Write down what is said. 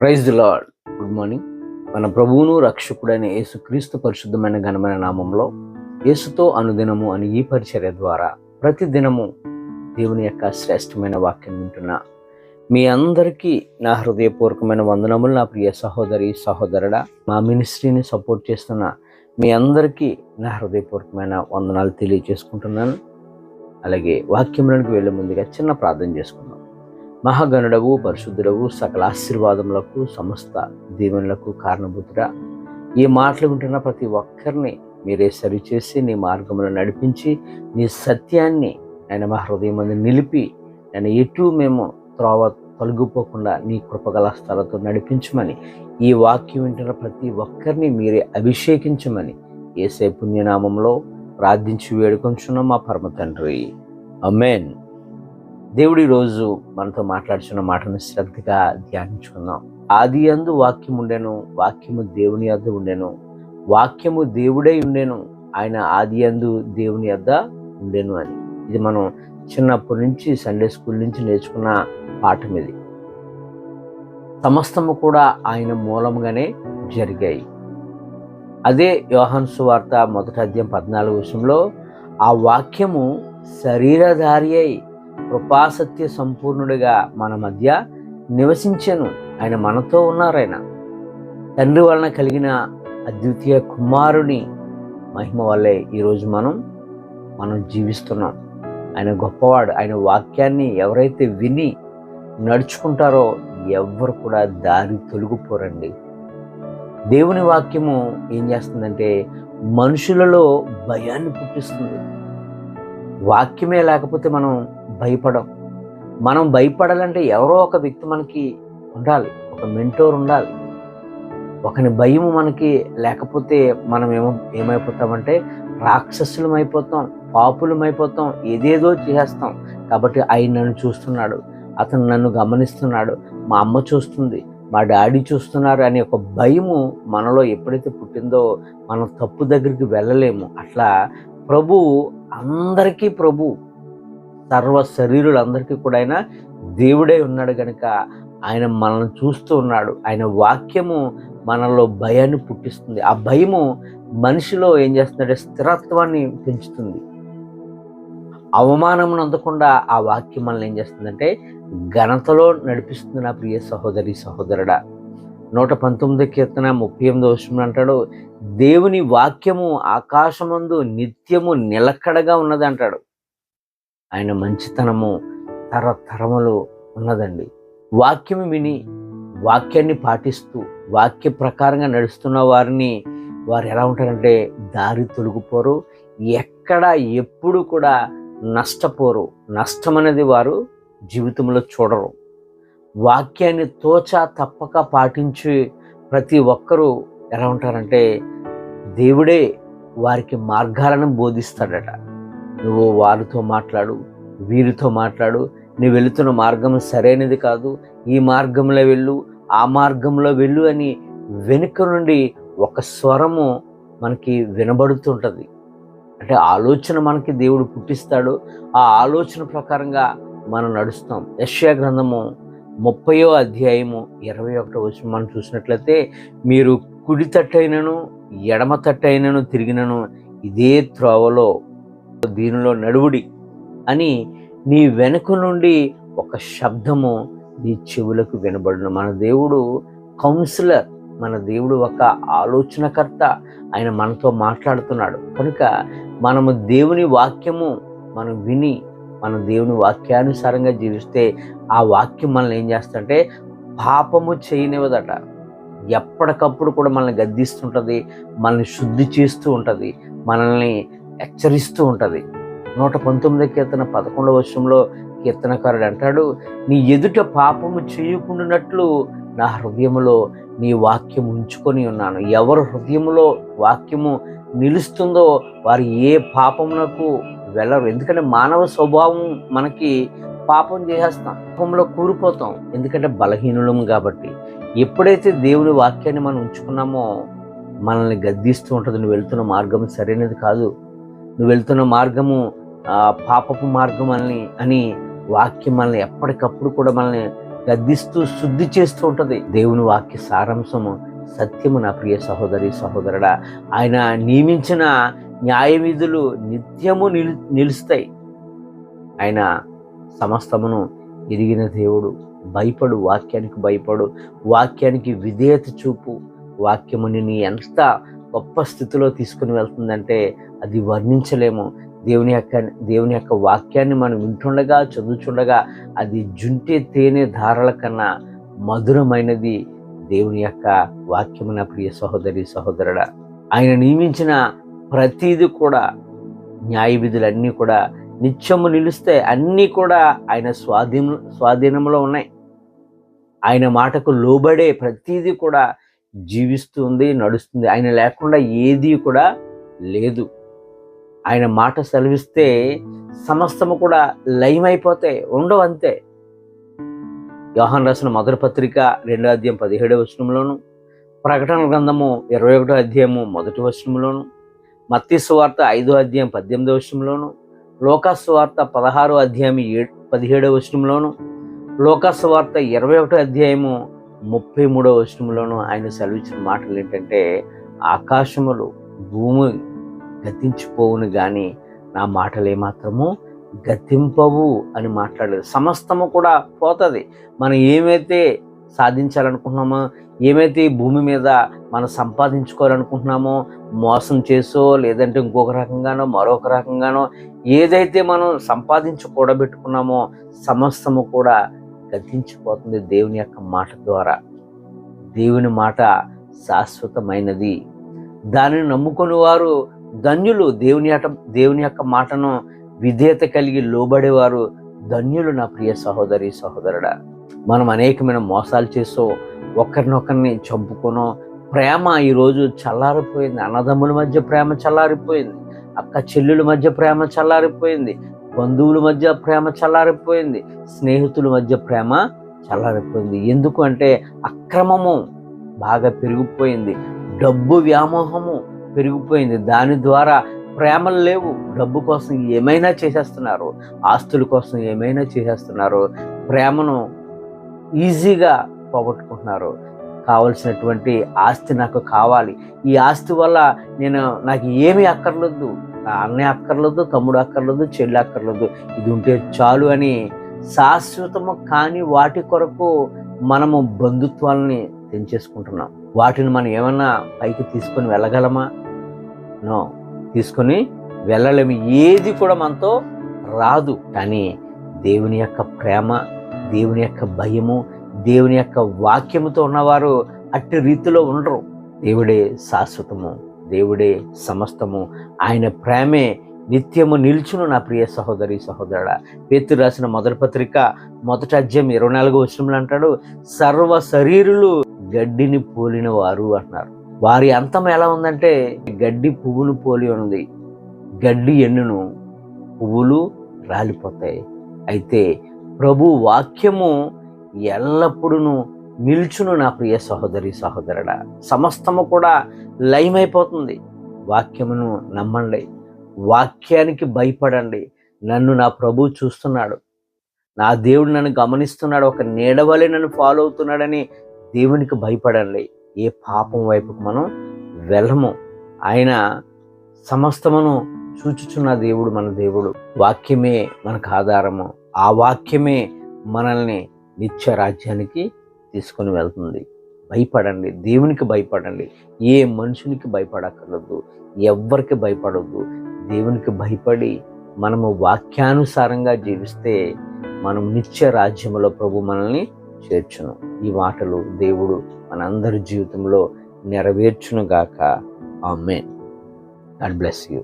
Praise the lord good morning మన ప్రభువును రక్షకుడైన యేసుక్రీస్తు పరిశుద్ధమైన ఘనమైన నామంలో యేసుతో అనుదినము అని ఈ పరిచర్య ద్వారా ప్రతిదినము దేవుని యొక్క శ్రేష్టమైన వాక్యం వింటున్న మీ అందరికీ నా హృదయపూర్వకమైన వందనములు నా ప్రియ సహోదరి సహోదరుడా. మా మినిస్ట్రీని సపోర్ట్ చేస్తున్న మీ అందరికీ నా హృదయపూర్వకమైన వందనాలు తెలియజేసుకుంటున్నాను. అలాగే వాక్యంలోనికి వెళ్ళే ముందుగా చిన్న ప్రార్థన చేసుకుందాం. మహాగణుడవు పరిశుద్ధుడవు సకల ఆశీర్వాదములకు సమస్త దీవెనలకు కారణభూతుడా. ఈ మాటలు వింటున్న ప్రతి ఒక్కరిని మీరే సరిచేసి నీ మార్గంలో నడిపించి నీ సత్యాన్ని నేను మా హృదయం నిలిపి నేను ఎటు మేము త్రోవ తొలగిపోకుండా నీ కృపగల స్థలతో నడిపించమని ఈ వాక్యం వింటున్న ప్రతి ఒక్కరిని మీరే అభిషేకించమని ఏసే పుణ్యనామంలో ప్రార్థించి వేడుకొంచున్నాం మా పరమ తండ్రి. అమేన్ దేవుడు ఈరోజు మనతో మాట్లాడుచున్న మాటను శ్రద్ధగా ధ్యానించుకుందాం. ఆది అందు వాక్యం ఉండెను వాక్యము దేవుని యొద్ద ఉండెను వాక్యము దేవుడై ఉండెను ఆయన ఆది అందు దేవుని యొద్ద ఉండెను అని. ఇది మనం చిన్నప్పటి నుంచి సండే స్కూల్ నుంచి నేర్చుకున్న పాఠం ఇది. సమస్తము కూడా ఆయన మూలంగానే జరిగాయి. అదే యోహన్ సువార్త మొదటి అధ్యాయం పద్నాలుగు విషయంలో ఆ వాక్యము శరీరధారి అయి కృపాసత్య సంపూర్ణుడిగా మన మధ్య నివసించాను. ఆయన మనతో ఉన్నారు ఆయన తండ్రి వలన కలిగిన అద్వితీయ కుమారుని మహిమ వల్లే ఈరోజు మనం మనం జీవిస్తున్నాం. ఆయన గొప్పవాడు. ఆయన వాక్యాన్ని ఎవరైతే విని నడుచుకుంటారో ఎవ్వరు కూడా దారి తొలగిపోరండి. దేవుని వాక్యము ఏం చేస్తుందంటే మనుషులలో భయాన్ని పుట్టిస్తుంది. వాక్యమే లేకపోతే మనం భయపడం. మనం భయపడాలంటే ఎవరో ఒక వ్యక్తి మనకి ఉండాలి ఒక మెంటోర్ ఉండాలి. ఒకని భయం మనకి లేకపోతే మనం ఏమో ఏమైపోతామంటే రాక్షసులం అయిపోతాం పాపులం అయిపోతాం ఏదేదో చేసేస్తాం. కాబట్టి ఆయన నన్ను చూస్తున్నాడు అతను నన్ను గమనిస్తున్నాడు మా అమ్మ చూస్తుంది మా డాడీ చూస్తున్నారు అనే ఒక భయము మనలో ఎప్పుడైతే పుట్టిందో మనం తప్పు దగ్గరికి వెళ్ళలేము. అట్లా ప్రభు అందరికీ ప్రభు. సర్వ శరీరులందరికీ కూడా ఆయన దేవుడే ఉన్నాడు కనుక ఆయన మనల్ని చూస్తూ ఉన్నాడు. ఆయన వాక్యము మనలో భయాన్ని పుట్టిస్తుంది. ఆ భయము మనిషిలో ఏం చేస్తుందంటే స్థిరత్వాన్ని పెంచుతుంది. అవమానం అందకుండా ఆ వాక్యం మనల్ని ఏం చేస్తుందంటే ఘనతలో నడిపిస్తుంది నా ప్రియ సహోదరి సహోదరుడా. నూట పంతొమ్మిది కీర్తన ముప్పై ఎనిమిది వర్షం అంటాడు దేవుని వాక్యము ఆకాశమందు నిత్యము నిలకడగా ఉన్నది అంటాడు. ఆయన మంచితనము తరతరములు ఉన్నదండి. వాక్యం విని వాక్యాన్ని పాటిస్తూ వాక్య ప్రకారంగా నడుస్తున్న వారిని వారు ఎలా ఉంటారంటే దారి తొలగిపోరు ఎక్కడ ఎప్పుడు కూడా నష్టపోరు. నష్టం అనేది వారు జీవితంలో చూడరు. వాక్యాన్ని తోచా తప్పక పాటించి ప్రతి ఒక్కరూ ఎలా ఉంటారంటే దేవుడే వారికి మార్గాలను బోధిస్తాడట. నువ్వు వారితో మాట్లాడు వీరితో మాట్లాడు. నువ్వు వెళుతున్న మార్గం సరైనది కాదు. ఈ మార్గంలో వెళ్ళు ఆ మార్గంలో వెళ్ళు అని వెనుక నుండి ఒక స్వరము మనకి వినబడుతుంటుంది. అంటే ఆలోచన మనకి దేవుడు పుట్టిస్తాడు. ఆ ఆలోచన ప్రకారంగా మనం నడుస్తాం. యశ్యా గ్రంథము ముప్పయో అధ్యాయము ఇరవై ఒకటో వచ్చి మనం చూసినట్లయితే మీరు కుడి తట్టైనను ఎడమ తట్టైనను తిరిగినను ఇదే త్రోవలో దీనిలో నడువుడి అని నీ వెనుక నుండి ఒక శబ్దము నీ చెవులకు వినబడును. మన దేవుడు కౌన్సిలర్ మన దేవుడు ఒక ఆలోచనకర్త. ఆయన మనతో మాట్లాడుతున్నాడు. కనుక మనము దేవుని వాక్యము మనం విని మన దేవుని వాక్యానుసారంగా జీవిస్తే ఆ వాక్యం మనల్ని ఏం చేస్తుంటే పాపము చేయనివ్వదట. ఎప్పటికప్పుడు కూడా మనల్ని గద్దిస్తుంటుంది మనల్ని శుద్ధి చేస్తూ ఉంటుంది మనల్ని హెచ్చరిస్తూ ఉంటుంది. నూట పంతొమ్మిది కీర్తన పదకొండవ వర్షంలో కీర్తనకారుడు అంటాడు నీ ఎదుట పాపము చేయకుండానట్లు నా హృదయంలో నీ వాక్యం ఉంచుకొని ఉన్నాను. ఎవరు హృదయంలో వాక్యము నిలుస్తుందో వారు ఏ పాపమునకు వెళ్ళరు ఎందుకంటే మానవ స్వభావం మనకి పాపం చేసేస్తాం. పాపంలో కూరిపోతాం. ఎందుకంటే బలహీనులం కాబట్టి. ఎప్పుడైతే దేవుని వాక్యాన్ని మనం ఉంచుకున్నామో మనల్ని గద్దిస్తూ ఉంటుంది. నువ్వు వెళ్తున్న మార్గం సరైనది కాదు. నువ్వు వెళ్తున్న మార్గము పాపపు మార్గం అని అని వాక్యం మనల్ని ఎప్పటికప్పుడు కూడా మనల్ని గద్దిస్తూ శుద్ధి చేస్తూ ఉంటుంది. దేవుని వాక్య సారాంశము సత్యము నా ప్రియ సహోదరి సహోదరుడా. ఆయన నియమించిన న్యాయవిధులు నిత్యము నిలు నిలుస్తాయి. ఆయన సమస్తమును ఎరిగిన దేవుడు. భయపడు వాక్యానికి భయపడు. వాక్యానికి విధేయత చూపు. వాక్యముని నీ ఎంత గొప్ప స్థితిలో తీసుకుని వెళ్తుందంటే అది వర్ణించలేము. దేవుని యొక్క దేవుని యొక్క వాక్యాన్ని మనం వింటుండగా చదువుచుండగా అది జుంటే తేనె ధారల కన్నా మధురమైనది దేవుని యొక్క వాక్యము నా ప్రియ సహోదరి సహోదరుడా. ఆయన నియమించిన ప్రతీది కూడా న్యాయ విధులన్నీ కూడా నిత్యము నిలిస్తే అన్నీ కూడా ఆయన స్వాధీన స్వాధీనంలో ఉన్నాయి. ఆయన మాటకు లోబడే ప్రతీది కూడా జీవిస్తుంది నడుస్తుంది. ఆయన లేకుండా ఏది కూడా లేదు. ఆయన మాట సెలవిస్తే సమస్తము కూడా లయమైపోతాయి ఉండవు అంతే. యోహన్ రాసిన మొదటి పత్రిక రెండో అధ్యాయం పదిహేడవ వచనంలోను ప్రకటన గ్రంథము ఇరవై ఒకటో అధ్యాయము మొదటి వచనంలోను మత్తి సువార్త ఐదో అధ్యాయం పద్దెనిమిదో వచనంలోను లోకాసు వార్త పదహారో అధ్యాయం ఏడు పదిహేడో వచనంలోను లోకాసు వార్త ఇరవై ఒకటో అధ్యాయము ముప్పై మూడవ వచనంలోను ఆయన సెలవిచ్చిన మాటలు ఏంటంటే ఆకాశములు భూమి గతించిపోవును కానీ నా మాటలు ఏమాత్రము గతింపవు అని మాట్లాడలేదు. సమస్తము కూడా పోతుంది. మనం ఏమైతే సాధించాలనుకుంటున్నామో ఏమైతే భూమి మీద మనం సంపాదించుకోవాలనుకుంటున్నామో మోసం చేసో లేదంటే ఇంకొక రకంగానో మరొక రకంగానో ఏదైతే మనం సంపాదించి కూడబెట్టుకున్నామో సమస్తము కూడా గతించిపోతుంది దేవుని యొక్క మాట ద్వారా. దేవుని మాట శాశ్వతమైనది. దానిని నమ్ముకుని వారు ధన్యులు. దేవుని యొక్క దేవుని యొక్క మాటను విధేయత కలిగి లోబడేవారు ధన్యులు నా ప్రియ సహోదరి సహోదరుడా. మనం అనేకమైన మోసాలు చేసో ఒకరినొకరిని చంపుకునో ప్రేమ ఈరోజు చల్లారిపోయింది. అన్నదమ్ముల మధ్య ప్రేమ చల్లారిపోయింది. అక్క చెల్లెల మధ్య ప్రేమ చల్లారిపోయింది. బంధువుల మధ్య ప్రేమ చల్లారిపోయింది. స్నేహితుల మధ్య ప్రేమ చల్లారిపోయింది. ఎందుకు అంటే అక్రమము బాగా పెరిగిపోయింది. డబ్బు వ్యామోహము పెరిగిపోయింది. దాని ద్వారా ప్రేమలు లేవు. డబ్బు కోసం ఏమైనా చేసేస్తున్నారు. ఆస్తుల కోసం ఏమైనా చేసేస్తున్నారు. ప్రేమను ఈజీగా పోగొట్టుకుంటున్నారు. కావలసినటువంటి ఆస్తి నాకు కావాలి. ఈ ఆస్తి వల్ల నేను నాకు ఏమీ అక్కర్లేదు నా అన్నయ్య అక్కర్లేదు తమ్ముడు అక్కర్లేదు చెల్లి అక్కర్లేదు ఇది ఉంటే చాలు అని శాశ్వతము కాని వాటి కొరకు మనము బంధుత్వాలని తెంచేసుకుంటున్నాం. వాటిని మనం ఏమన్నా పైకి తీసుకొని వెళ్ళగలమా? నో. తీసుకొని వెళ్ళలేము. ఏది కూడా మనతో రాదు. కానీ దేవుని యొక్క ప్రేమ దేవుని యొక్క భయము దేవుని యొక్క వాక్యముతో ఉన్నవారు అట్టి రీతిలో ఉండరు. దేవుడే శాశ్వతము దేవుడే సమస్తము. ఆయన ప్రేమే నిత్యము నిల్చును నా ప్రియ సహోదరి సహోదరుడ. పేతు రాసిన మొదటి పత్రిక మొదటి అధ్యాయం ఇరవై నాలుగో వచనంలో అంటాడు సర్వ శరీరులు గడ్డిని పోలిన వారు అంటున్నారు. వారి అంతం ఎలా ఉందంటే గడ్డి పువ్వును పోలి ఉంది. గడ్డి ఎన్నును పువ్వులు రాలిపోతాయి. అయితే ప్రభు వాక్యము ఎల్లప్పుడూ నిల్చును నా ప్రియ సహోదరి సహోదరుడా. సమస్తము కూడా లయమైపోతుంది. వాక్యమును నమ్మండి. వాక్యానికి భయపడండి. నన్ను నా ప్రభు చూస్తున్నాడు. నా దేవుడు నన్ను గమనిస్తున్నాడు. ఒక నీడవలే నన్ను ఫాలో అవుతున్నాడని దేవునికి భయపడండి. ఏ పాపం వైపుకు మనం వెళ్ళము. ఆయన సమస్తమును చూచుచున్న దేవుడు మన దేవుడు. వాక్యమే మనకు ఆధారము. ఆ వాక్యమే మనల్ని నిత్య రాజ్యానికి తీసుకొని వెళ్తుంది. భయపడండి. దేవునికి భయపడండి. ఏ మనుషునికి భయపడక్కర్లేదు. ఎవ్వరికి భయపడొద్దు. దేవునికి భయపడి మనము వాక్యానుసారంగా జీవిస్తే మనం నిత్య రాజ్యంలో ప్రభు మనల్ని చేర్చును. ఈ మాటలు దేవుడు మనందరి జీవితంలో నెరవేర్చును గాక ఆమెన్. God bless you.